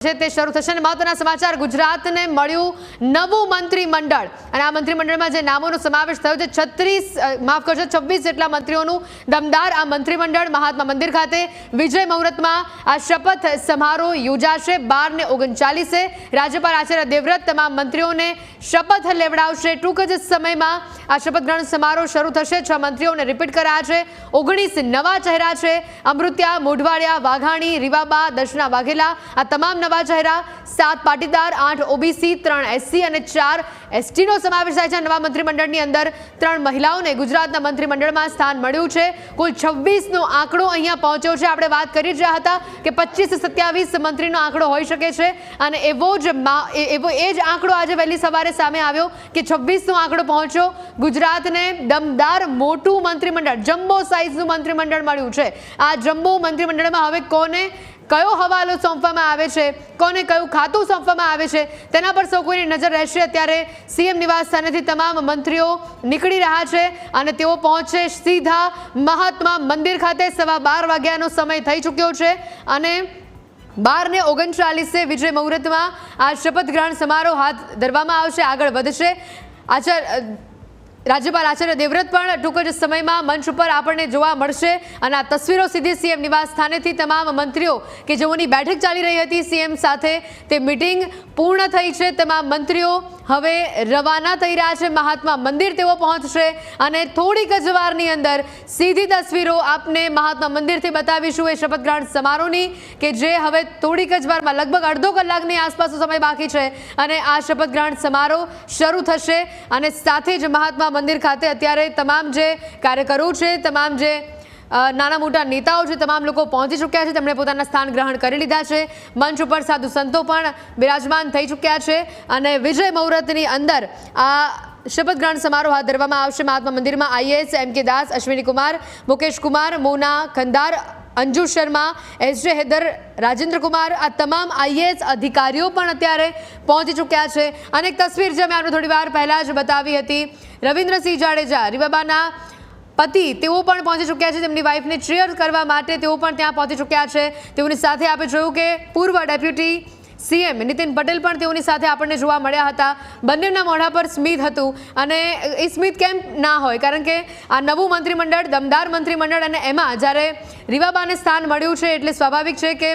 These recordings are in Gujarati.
તે શરૂ થશે અને મહત્વના સમાચાર, ગુજરાતને મળ્યું નવું મંત્રીમંડળ. અને આ મંત્રીમંડળમાં જે નામોનો સમાવેશ થયો છે, છત્રીસ માફ કરશો છવ્વીસ જેટલા મંત્રીઓનું દમદાર આ મંત્રીમંડળ, મહાત્મા મંદિર ખાતે વિજય મુહૂર્તમાં આ શપથ સમારોહ યોજાશે બાર ને ઓગણચાલીસે. રાજ્યપાલ આચાર્ય દેવવ્રત તમામ મંત્રીઓને શપથ લેવડાવશે. ટૂંક જ સમયમાં આ શપથ ગ્રહણ સમારોહ શરૂ થશે. છ મંત્રીઓને રિપીટ કરાયા છે. ઓગણીસ નવા ચહેરા છે. અમૃત્યા, મોઢવાડિયા, વાઘાણી, રીવાબા દર્શના વાઘેલા આ તમામ નવા ચહેરા સાત પાટીદાર, આઠ ઓબીસી ત્રણ એસસી અને ચાર એસટીનો સમાવેશ થાય છે. નવા મંત્રીમંડળની અંદર ત્રણ મહિલાઓને ગુજરાતના મંત્રીમંડળમાં સ્થાન મળ્યું છે. કુલ છવ્વીસનો આંકડો અહીંયા પહોંચ્યો છે. આપણે વાત કરી રહ્યા હતા કે પચીસ સત્યાવીસ મંત્રીનો આંકડો હોઈ શકે છે અને એવો જ એવો, એ જ આંકડો આજે વહેલી સવારે સામે આવ્યો કે છવ્વીસનો આંકડો પહોંચ્યો. ગુજરાતને દમદાર મોટું મંત્રીમંડળ, જમ્બો સાઇઝનું મંત્રીમંડળ મળ્યું છે. આ જમ્બો મંત્રીમંડળમાં હવે કોને કયો હવાલો સોંપવામાં આવે છે? કોને કયું ખાતું સોંપવામાં આવે છે? તેના પર સૌ કોઈની નજર રહેશે. અત્યારે સીએમ નિવાસ સ્થાનેથી તમામ મંત્રીઓ નીકળી રહ્યા છે અને તેઓ પહોંચશે સીધા મહાત્મા મંદિર ખાતે. સવા બાર વાગ્યાનો સમય થઈ ચૂક્યો છે અને બાર ને ઓગણચાલીસે વિજય મુહૂર્તમાં આ શપથ ગ્રહણ સમારોહ હાથ ધરવામાં આવશે. આગળ વધશે. આચાર્ય રાજ્યપાલ આચાર્ય દેવવ્રત પણ ટૂંક જ સમયમાં મંચ ઉપર આપણને જોવા મળશે અને આ તસવીરો સીધી સીએમ નિવાસ સ્થાનેથી તમામ મંત્રીઓ કે જેઓની બેઠક ચાલી રહી હતી સીએમ સાથે તે મિટિંગ પૂર્ણ થઈ છે. તમામ મંત્રીઓ હવે રવાના થઈ રહ્યા છે. મહાત્મા મંદિર તેઓ પહોંચશે અને થોડીક જ વારની અંદર સીધી તસવીરો આપને મહાત્મા મંદિરથી બતાવીશું. એ શપથ ગ્રહણ સમારોહની કે જે હવે થોડીક જ વારમાં, લગભગ અડધો કલાકની આસપાસનો સમય બાકી છે અને આ શપથ ગ્રહણ સમારોહ શરૂ થશે અને સાથે જ મહાત્મા મંદિર ખાતે અત્યારે તમામ જે કાર્યકરો છે, તમામ જે નાના મોટા નેતાઓ છે, તમામ લોકો પહોંચી ચૂક્યા છે. તેમણે પોતાના સ્થાન ગ્રહણ કરી લીધા છે. મંચ ઉપર સાધુ સંતો પણ બિરાજમાન થઈ ચૂક્યા છે અને વિજય મુહૂર્તની અંદર આ શપથ ગ્રહણ સમારોહ હાથ ધરવામાં આવશે. મહાત્મા મંદિરમાં IAS, M K Das Ashwini Kumar Mukesh Kumar Mona Khandar Anju Sharma, S J Haider Rajendra Kumar આ તમામ આઈએએસ અધિકારીઓ પણ અત્યારે પહોંચી ચૂક્યા છે. અને એક તસવીર જે મેં આપણે થોડી વાર પહેલાં જ બતાવી હતી, રવિન્દ્રસિંહ જાડેજા રીવાબાના પતિ, તેઓ પણ પહોંચી ચૂક્યા છે. તેમની વાઈફને ચેર કરવા માટે તેઓ પણ ત્યાં પહોંચી ચૂક્યા છે. તેઓની સાથે આપણે જોયું કે પૂર્વ ડેપ્યુટી સીએમ નીતિન પટેલ પણ તેઓની સાથે આપણને જોવા મળ્યા હતા. બંનેના મોઢા પર સ્મિત હતું અને એ સ્મિત કેમ ના હોય? કારણ કે આ નવું મંત્રીમંડળ, દમદાર મંત્રીમંડળ અને એમાં જ્યારે રીવાબાને સ્થાન મળ્યું છે એટલે સ્વાભાવિક છે કે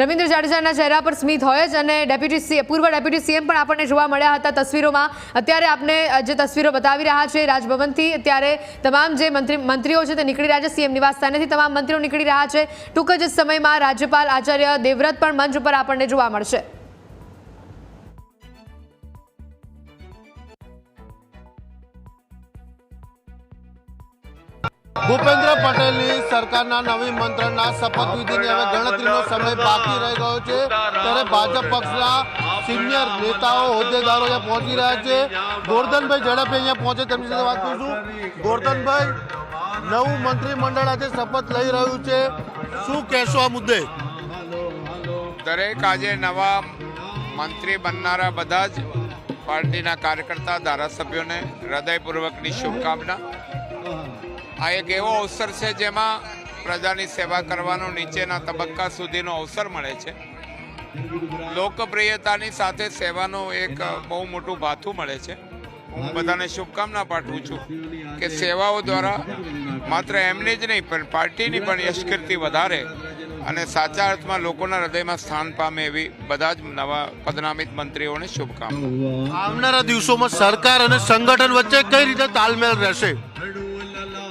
રવિન્દ્ર જાડેજાના ચહેરા પર સ્મિત હોય જ અને ડેપ્યુટી સીએમ પૂર્વ ડેપ્યુટી સીએમ પણ આપણને જોવા મળ્યા હતા તસવીરોમાં. અત્યારે આપને અ, જે તસવીરો બતાવી રહ્યા છે રાજભવનથી ત્યારે તમામ જે મંત્રી મંત્રીઓ છે તે નીકળી રહ્યા છે સીએમ નિવાસ સ્થાનેથી તમામ મંત્રીઓ નીકળી રહ્યા છે. ટૂંક જ સમયમાં રાજ્યપાલ આચાર્ય દેવવ્રત પણ મંચ ઉપર આપણને જોવા મળશે. ભૂપેન્દ્ર પટેલની સરકારના નવી મંત્રણના શપથવિધિની હવે ગણતરીનો સમય બાકી રહી ગયો છે. ત્યારે ભાજપ પક્ષના સિનિયર નેતાઓ, હોદ્દેદારો અહીંયા પહોંચી રહ્યા છે. ગોરધનભાઈ ઝડપે અહીંયા પહોંચે તેમની સાથે વાત કરીશું. ગોરધનભાઈ, નવું મંત્રીમંડળ આજે શપથ લઈ રહ્યું છે. શું કહેશો આ મુદ્દે? દરેક આજે નવા મંત્રી બનનારા બધા જ પાર્ટીના કાર્યકર્તા, ધારાસભ્યોને હૃદયપૂર્વકની શુભકામના. આ એક એવો અવસર છે જેમાં પ્રજાની સેવા કરવાનો નીચેના તબક્કા સુધીનો અવસર મળે છે. લોકપ્રિયતાની સાથે સેવાનું એક બહુ મોટું ભાથું મળે છે. હું બધાને શુભકામના પાઠવું છું કે સેવાઓ દ્વારા માત્ર એમની જ નહીં, પણ પાર્ટીની પણ યશકીર્તિ વધારે અને સાચા અર્થમાં લોકોના હૃદયમાં સ્થાન પામે એવી બધા જ નવા પદનામિત મંત્રીઓને શુભકામના. આવનારા દિવસોમાં સરકાર અને સંગઠન વચ્ચે કઈ રીતે તાલમેલ રહેશે?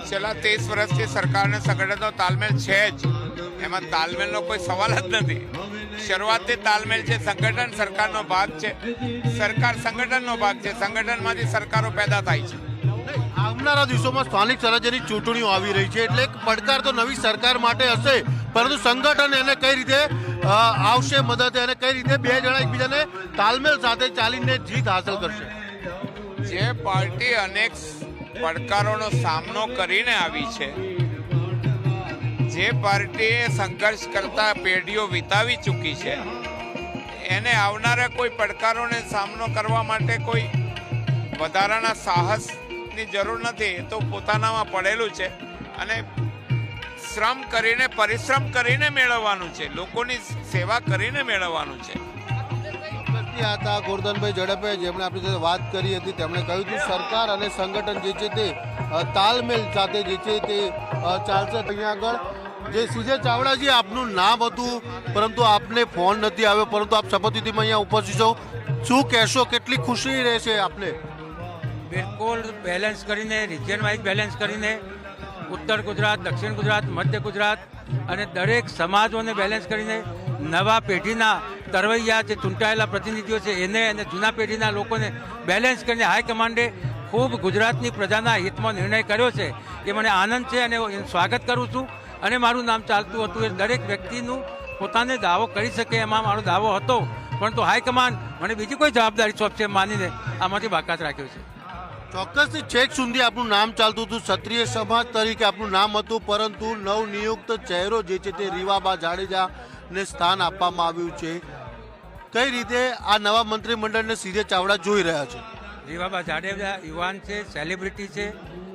છેલ્લા ત્રીસ વર્ષથી સરકારને સંગઠનનો તાલમેલ છે જ. એમાં તાલમેલનો કોઈ સવાલ જ નથી. શરૂઆતથી તાલમેલ છે સંગઠન સરકારનો ભાગ છે. સરકાર સંગઠનનો ભાગ છે. સંગઠનમાંથી સરકારો પેદા થાય છે. આવનારા દિવસોમાં સ્થાનિક સ્વરાજ્યની ચૂંટણીઓ આવી રહી છે એટલે પડકાર તો નવી સરકાર માટે હશે પરંતુ સંગઠન એને કઈ રીતે આવશે મદદ અને કઈ રીતે બે જણા એકબીજાને તાલમેલ સાથે ચાલીને જીત હાંસલ કરશે? જે પાર્ટી અનેક પડકારોનો સામનો કરીને આવી છે. જે પાર્ટીએ સંઘર્ષ કરતા પેઢીઓ વિતાવી ચૂકી છે. એને આવનારા કોઈ પડકારોને સામનો કરવા માટે કોઈ વધારાના સાહસની જરૂર નથી, એ તો પોતાનામાં પડેલું છે. અને શ્રમ કરીને, પરિશ્રમ કરીને મેળવવાનું છે. લોકોની સેવા કરીને મેળવવાનું છે. વ્યક્તિ હતા ગોરધનભાઈ ઝડપે, જેમણે આપણી સાથે વાત કરી હતી, તેમણે કહ્યું હતું સરકાર અને સંગઠન જે છે તે તાલમેલ સાથે જે છે તે ચાલશે અહીંયા આગળ. જે સુજય ચાવડાજી, આપનું નામ હતું, પરંતુ આપને ફોન નથી આવ્યો, પરંતુ આપ શપથવિધિમાં અહીંયા ઉપસ્થિત છો. શું કહેશો, કેટલી ખુશી રહેશે આપને? બિલકુલ બેલેન્સ કરીને રિજિયન વાઇઝ બેલેન્સ કરીને, ઉત્તર ગુજરાત, દક્ષિણ ગુજરાત, મધ્ય ગુજરાત અને દરેક સમાજોને બેલેન્સ કરીને નવા પેઢીના તરવૈયા જે ચૂંટાયેલા પ્રતિનિધિઓ છે, એને અને જૂના પેઢીના લોકોને બેલેન્સ કરીને હાઈકમાન્ડે ખૂબ ગુજરાતની પ્રજાના હિતમાં નિર્ણય કર્યો છે. એ મને આનંદ છે અને એનું સ્વાગત કરું છું. અને મારું નામ ચાલતું હતું એ દરેક વ્યક્તિનું પોતાને દાવો કરી શકે એમાં મારો દાવો હતો. પરંતુ હાઈકમાન્ડ મને બીજી કોઈ જવાબદારી સોંપશે માનીને આમાંથી બાકાત રાખ્યો છે. ચોક્કસથી છેક સુધી આપણું નામ ચાલતું હતું. ક્ષત્રિય સમાજ તરીકે આપણું નામ હતું, પરંતુ નવનિયુક્ત ચહેરો જે છે તે રીવાબા જાડેજાને સ્થાન આપવામાં આવ્યું છે. કઈ રીતે આ નવા મંત્રીમંડળને સીધે ચાવડા જોઈ રહ્યા છે? રીવાબા જાડેજા યુવાન છે સેલિબ્રિટી છે,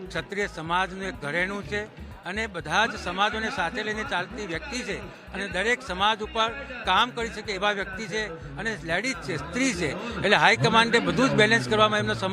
ક્ષત્રિય સમાજનું એક ઘરેણું છે અને બધા જ સમાજોને સાથે લઈને ચાલતી વ્યક્તિ છે અને દરેક સમાજ ઉપર કામ કરી શકે એવા વ્યક્તિ છે અને લેડીઝ છે, સ્ત્રી છે. એટલે હાઈકમાન્ડે બધું જ બેલેન્સ કરવામાં એમનો સમાજ